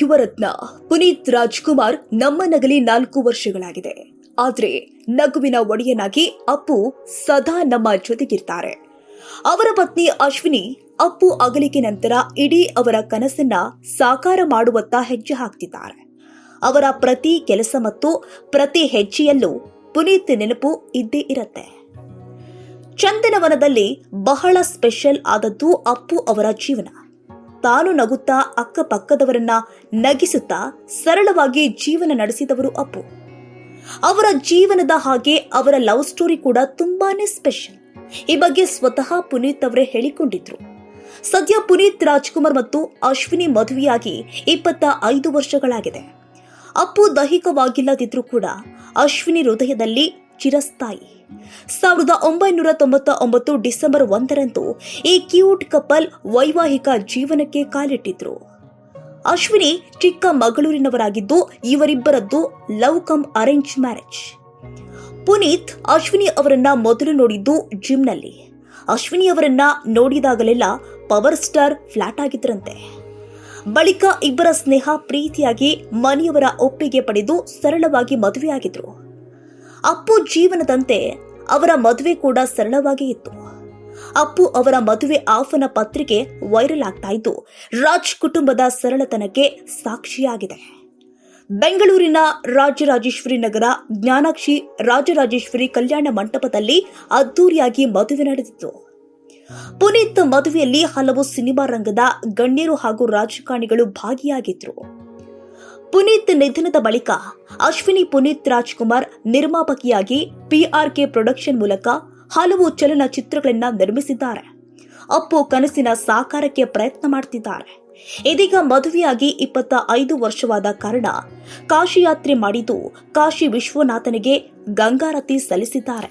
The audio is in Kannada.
ಯುವರತ್ನ. ಪುನೀತ್ ರಾಜ್ಕುಮಾರ್ ನಮ್ಮ ನಗಲಿ ನಾಲ್ಕು ವರ್ಷಗಳಾಗಿದೆ. ಆದ್ರೆ ನಗುವಿನ ಒಡೆಯನಾಗಿ ಅಪ್ಪು ಸದಾ ನಮ್ಮ ಜೊತೆಗಿರ್ತಾರೆ. ಅವರ ಪತ್ನಿ ಅಶ್ವಿನಿ ಅಪ್ಪು ಅಗಲಿಕೆ ನಂತರ ಇಡೀ ಅವರ ಕನಸನ್ನ ಸಾಕಾರ ಮಾಡುವತ್ತ ಹೆಜ್ಜೆ ಹಾಕ್ತಿದ್ದಾರೆ. ಅವರ ಪ್ರತಿ ಕೆಲಸ ಮತ್ತು ಪ್ರತಿ ಹೆಜ್ಜೆಯಲ್ಲೂ ಪುನೀತ್ ನೆನಪು ಇದ್ದೇ ಇರತ್ತೆ. ಚಂದನವನದಲ್ಲಿ ಬಹಳ ಸ್ಪೆಷಲ್ ಆದದ್ದು ಅಪ್ಪು ಅವರ ಜೀವನ. ತಾನು ನಗುತ್ತಾ ಅಕ್ಕಪಕ್ಕದವರನ್ನ ನಗಿಸುತ್ತಾ ಸರಳವಾಗಿ ಜೀವನ ನಡೆಸಿದವರು ಅಪ್ಪು. ಅವರ ಜೀವನದ ಹಾಗೆ ಅವರ ಲವ್ ಸ್ಟೋರಿ ಕೂಡ ತುಂಬಾನೇ ಸ್ಪೆಷಲ್. ಈ ಬಗ್ಗೆ ಸ್ವತಃ ಪುನೀತ್ ಅವರೇ ಹೇಳಿಕೊಂಡಿದ್ರು. ಸದ್ಯ ಪುನೀತ್ ರಾಜ್ಕುಮಾರ್ ಮತ್ತು ಅಶ್ವಿನಿ ಮದುವೆಯಾಗಿ ಇಪ್ಪತ್ತ ಐದು ವರ್ಷಗಳಾಗಿದೆ. ಅಪ್ಪು ದೈಹಿಕವಾಗಿಲ್ಲದಿದ್ರೂ ಕೂಡ ಅಶ್ವಿನಿ ಹೃದಯದಲ್ಲಿ ಚಿರಸ್ಥಾಯಿ. ಸಾವಿರದ ಒಂಬೈನೂರ ತೊಂಬತ್ತ ಒಂಬತ್ತು ಡಿಸೆಂಬರ್ ಒಂದರಂದು ಈ ಕ್ಯೂಟ್ ಕಪಲ್ ವೈವಾಹಿಕ ಜೀವನಕ್ಕೆ ಕಾಲಿಟ್ಟಿದ್ರು. ಅಶ್ವಿನಿ ಚಿಕ್ಕ ಮಗಳೂರಿನವರಾಗಿದ್ದು ಇವರಿಬ್ಬರದ್ದು love come arrange marriage. Puneeth Ashwini ಅವರನ್ನ ಮೊದಲು ನೋಡಿದ್ದು ಜಿಮ್ನಲ್ಲಿ. ಅಶ್ವಿನಿ ಅವರನ್ನ ನೋಡಿದಾಗಲೆಲ್ಲ ಪವರ್ ಸ್ಟಾರ್ ಫ್ಲಾಟ್ ಆಗಿದ್ರಂತೆ ಬಳಿಕ ಇಬ್ಬರ ಸ್ನೇಹ ಪ್ರೀತಿಯಾಗಿ ಮನೆಯವರ ಒಪ್ಪಿಗೆ ಪಡೆದು ಸರಳವಾಗಿ ಮದುವೆಯಾಗಿದ್ರು. ಅಪ್ಪು ಜೀವನದಂತೆ ಅವರ ಮದುವೆ ಕೂಡ ಸರಳವಾಗಿ ಇತ್ತು. ಅಪ್ಪು ಅವರ ಮದುವೆ ಆಫನ ಪತ್ರಿಕೆ ವೈರಲ್ ಆಗ್ತಾ ಇದ್ದು, ರಾಜ್ ಕುಟುಂಬದ ಸರಳತನಕ್ಕೆ ಸಾಕ್ಷಿಯಾಗಿದೆ. ಬೆಂಗಳೂರಿನ ರಾಜರಾಜೇಶ್ವರಿ ನಗರ ಜ್ಞಾನಾಕ್ಷಿ ರಾಜರಾಜೇಶ್ವರಿ ಕಲ್ಯಾಣ ಮಂಟಪದಲ್ಲಿ ಅದ್ದೂರಿಯಾಗಿ ಮದುವೆ ನಡೆದಿತ್ತು. ಪುನೀತ್ ಮದುವೆಯಲ್ಲಿ ಹಲವು ಸಿನಿಮಾ ರಂಗದ ಗಣ್ಯರು ಹಾಗೂ ರಾಜಕಾರಣಿಗಳು ಭಾಗಿಯಾಗಿದ್ರು. ಪುನೀತ್ ನಿಧನದ ಬಳಿಕ ಅಶ್ವಿನಿ ಪುನೀತ್ ರಾಜ್ಕುಮಾರ್ ನಿರ್ಮಾಪಕಿಯಾಗಿ ಪಿಆರ್ಕೆ ಪ್ರೊಡಕ್ಷನ್ ಮೂಲಕ ಹಲವು ಚಲನಚಿತ್ರಗಳನ್ನ ನಿರ್ಮಿಸಿದ್ದಾರೆ. ಅಪ್ಪು ಕನಸಿನ ಸಾಕಾರಕ್ಕೆ ಪ್ರಯತ್ನ ಮಾಡುತ್ತಿದ್ದಾರೆ ಇದೀಗ ಮದುವೆಯಾಗಿ ಇಪ್ಪತ್ತ ಐದು ವರ್ಷವಾದ ಕಾರಣ ಕಾಶಿಯಾತ್ರೆ ಮಾಡಿದ್ದು ಕಾಶಿ ವಿಶ್ವನಾಥನಿಗೆ ಗಂಗಾರತಿ ಸಲ್ಲಿಸಿದ್ದಾರೆ.